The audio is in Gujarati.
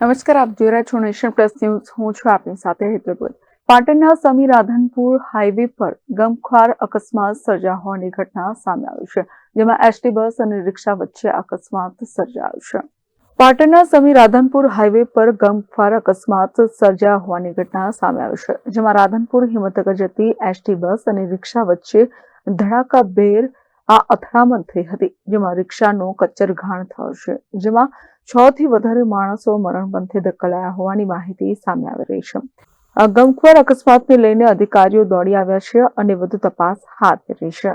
નમસ્કાર, આપ જોઈ રહ્યા છો નેશન પ્લસ ન્યૂઝ. હું છું આપની સાથે હેતલપુર. પાટણના સમી રાધનપુર હાઈવે પર ગમખ્વાર અકસ્માત સર્જા હોવાની ઘટના સામે આવી છે, જેમાં એસટી બસ અને રિક્ષા વચ્ચે અકસ્માત સર્જાયો છે. પાટણના સમી રાધનપુર હાઈવે પર ગમખ્વાર અકસ્માત સર્જા હોવાની ઘટના સામે આવી છે, જેમાં રાધનપુર હિંમતનગર જતી એસટી બસ અને રિક્ષા વચ્ચે ધડાકાભેર આ અથડામણ થઈ હતી, જેમાં રિક્ષાનો કચ્ચર ઘાણ થયો છે જેમાં છ થી વધારે માણસો મરણપંથે પંથે હોવાની માહિતી સામે આવી રહી છે. આ ગમખ્વાર અકસ્માતને લઈને અધિકારીઓ દોડી આવ્યા છે અને વધુ તપાસ હાથ ધરી છે.